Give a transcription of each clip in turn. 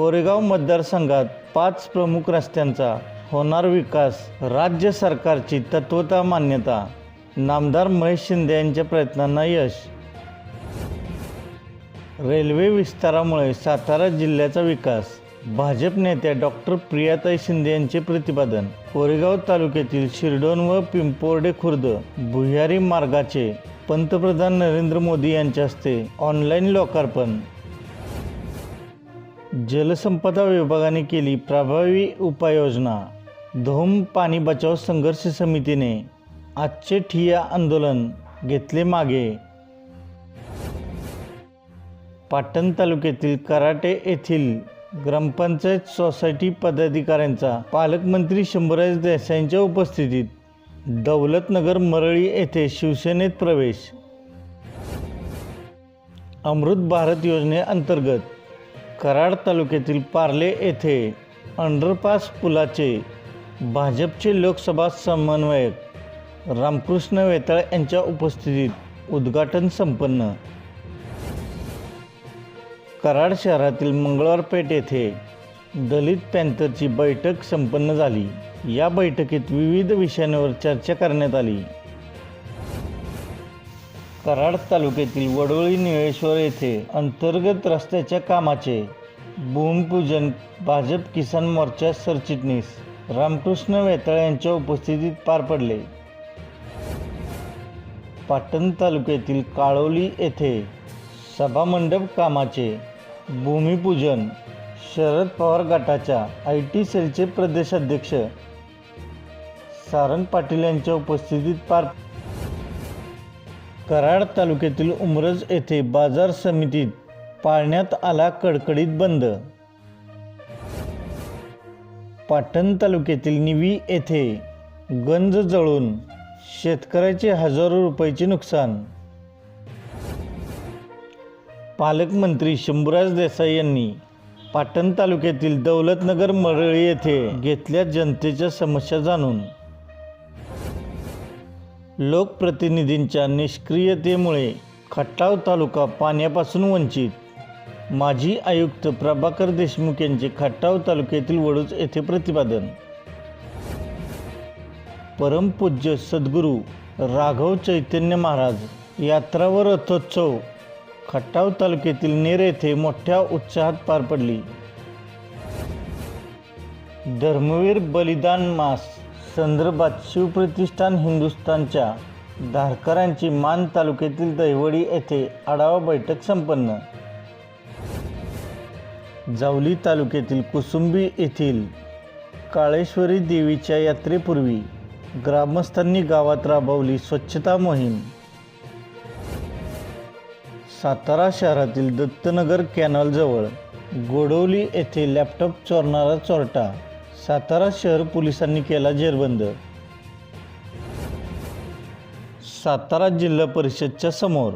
कोरेगाव मतदारसंघात पाच प्रमुख रस्त्यांचा होणार विकास राज्य सरकारची तत्वता मान्यता. नामदार महेश शिंदे यांच्या प्रयत्नांना यश. रेल्वे विस्तारामुळे सातारा जिल्ह्याचा विकास. भाजप नेत्या डॉक्टर प्रियाताई शिंदे यांचे प्रतिपादन. कोरेगाव तालुक्यातील शिरडोन व पिंपोर्डे खुर्द भुयारी मार्गाचे पंतप्रधान नरेंद्र मोदी यांच्या हस्ते ऑनलाईन लोकार्पण. जलसंपदा विभागाने केली प्रभावी उपाययोजना. धोम पाणी बचाव संघर्ष समितीने आजचे ठिय्या आंदोलन घेतले मागे. पाटण तालुक्यातील कराटे येथील ग्रामपंचायत सोसायटी पदाधिकाऱ्यांचा पालकमंत्री शंभराज देसाईंच्या उपस्थितीत दौलतनगर मरळी येथे शिवसेनेत प्रवेश. अमृत भारत योजनेअंतर्गत कराड तालुक्यातील पार्ले येथे अंडरपास पुलाचे भाजपचे लोकसभा समन्वयक रामकृष्ण वेताळ यांच्या उपस्थितीत उद्घाटन संपन्न. कराड शहरातील मंगळवारपेठ येथे दलित पॅंथरची बैठक संपन्न झाली. या बैठकीत विविध विषयांवर चर्चा करण्यात आली. कराड तालुक्यातील वडोळी निळेश्वर येथे अंतर्गत रस्त्याच्या कामाचे भूमिपूजन भाजप किसान मोर्चा सरचिटणीस रामकृष्ण वेताळ यांच्या उपस्थितीत पार पडले. पाटण तालुक्यातील काळोली येथे सभामंडप कामाचे भूमिपूजन शरद पवार गटाच्या आय टी सेलचे प्रदेशाध्यक्ष सारंग पाटील यांच्या उपस्थितीत पार कराड तालुक्यातील उमरज येथे बाजार समितीत पाळण्यात आला कडकडीत बंद. पाटण तालुक्यातील निवी येथे गंज जळून शेतकऱ्याचे हजारो रुपयाचे नुकसान. पालकमंत्री शंभूराज देसाई यांनी पाटण तालुक्यातील दौलतनगर मरळी येथे घेतल्या जनतेच्या समस्या जाणून लोकप्रतिनिधींच्या निष्क्रियतेमुळे खटाव तालुका पाण्यापासून वंचित. माजी आयुक्त प्रभाकर देशमुख यांचे खटाव तालुक्यातील वडूज येथे प्रतिपादन. परमपूज्य सद्गुरू राघव चैतन्य महाराज यात्रा व रथोत्सव खटाव तालुक्यातील नेर येथे मोठ्या उत्साहात पार पडली. धर्मवीर बलिदान मास संदर्भात शिवप्रतिष्ठान हिंदुस्थानच्या धारकरांची मान तालुक्यातील दहिवडी येथे आढावा बैठक संपन्न. जावली तालुक्यातील कुसुंबी येथील काळेश्वरी देवीच्या यात्रेपूर्वी ग्रामस्थांनी गावात राबवली स्वच्छता मोहीम. सातारा शहरातील दत्तनगर कॅनॉलजवळ गोडवली येथे लॅपटॉप चोरणारा चोरटा सातारा शहर पोलिसांनी केला जेरबंद. सातारा जिल्हा परिषदच्या समोर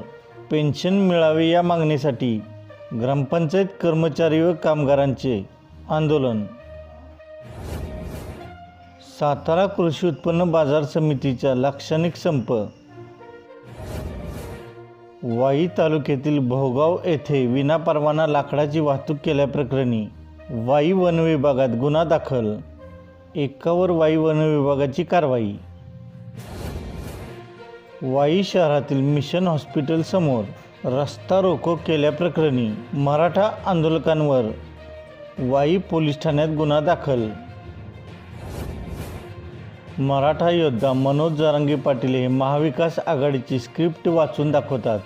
पेन्शन मिळावे या मागणीसाठी ग्रामपंचायत कर्मचारी व कामगारांचे आंदोलन. सातारा कृषी उत्पन्न बाजार समितीचा लाक्षणिक संप. वाई तालुक्यातील भोगाव येथे विनापरवाना लाकडाची वाहतूक केल्याप्रकरणी वाई वन विभागात गुन्हा दाखल. एकावर वाई वन विभागाची कारवाई. वाई शहरातील मिशन हॉस्पिटलसमोर रस्ता रोको केल्याप्रकरणी मराठा आंदोलकांवर वाई पोलीस ठाण्यात गुन्हा दाखल. मराठा योद्धा मनोज जारंगे पाटील हे महाविकास आघाडीची स्क्रिप्ट वाचून दाखवतात.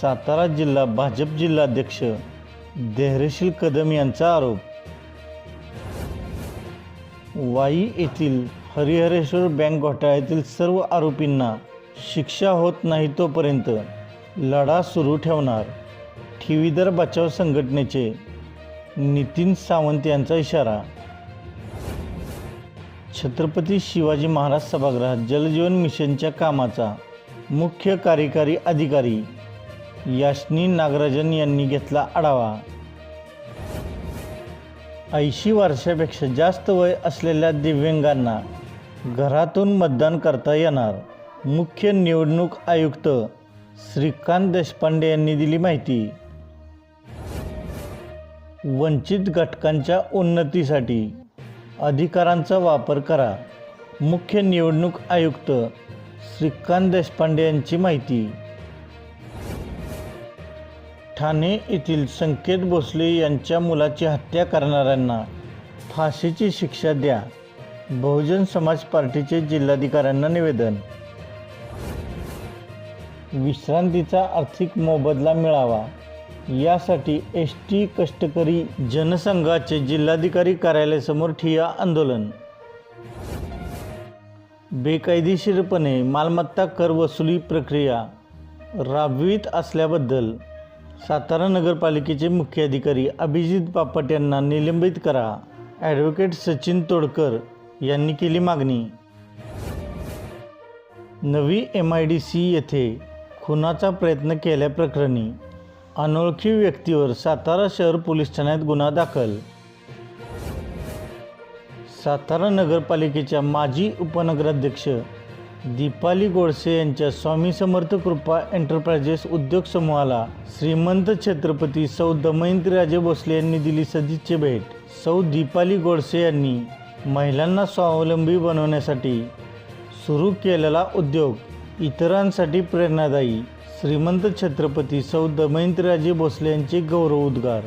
सातारा जिल्हा भाजप जिल्हाध्यक्ष धैर्यशील कदम यांचा आरोप. वाई येथील हरिहरेश्वर बँक घोटाळ्यातील सर्व आरोपींना शिक्षा होत नाही तोपर्यंत लढा सुरू ठेवणार. ठेवीदार बचाव संघटनेचे नितीन सावंत यांचा इशारा. छत्रपती शिवाजी महाराज सभागृहात जलजीवन मिशनच्या कामाचा मुख्य कार्यकारी अधिकारी यास्नी नागराजन यांनी घेतला आढावा. ऐंशी वर्षापेक्षा जास्त वय असलेल्या दिव्यांगांना घरातून मतदान करता येणार. मुख्य निवडणूक आयुक्त श्रीकांत देशपांडे यांनी दिली माहिती. वंचित घटकांच्या उन्नतीसाठी अधिकारांचा वापर करा. मुख्य निवडणूक आयुक्त श्रीकांत देशपांडे यांची माहिती. ठाणे येथील संकेत भोसले यांच्या मुलाची हत्या करणाऱ्यांना फाशीची शिक्षा द्या. बहुजन समाज पार्टीचे जिल्हाधिकाऱ्यांना निवेदन. विश्रांतीचा आर्थिक मोबदला मिळावा. यासाठी एस टी कष्टकरी जनसंघाचे जिल्हाधिकारी कार्यालयासमोर ठिया आंदोलन. बेकायदेशीरपणे मालमत्ता कर वसुली प्रक्रिया राबवित असल्याबद्दल सातारा नगरपालिकेचे मुख्य अधिकारी अभिजित बापट यांना निलंबित करा. ॲडव्होकेट सचिन तोडकर यांनी केली मागणी. नवी एम आय डी सी येथे खुनाचा प्रयत्न केल्याप्रकरणी अनोळखी व्यक्तीवर सातारा शहर पोलीस ठाण्यात गुन्हा दाखल. सातारा नगरपालिकेच्या माजी उपनगराध्यक्ष दीपाली गोडसे यांच्या स्वामी समर्थ कृपा एंटरप्राइजेस उद्योग समूहाला श्रीमंत छत्रपती सौ दमयंतीराजे भोसले यांनी दिली सदिच्छे भेट. सौ दीपाली गोडसे यांनी महिलांना स्वावलंबी बनवण्यासाठी सुरू केलेला उद्योग इतरांसाठी प्रेरणादायी. श्रीमंत छत्रपती सौ दमयंतीराजे भोसले यांचे गौरव उद्गार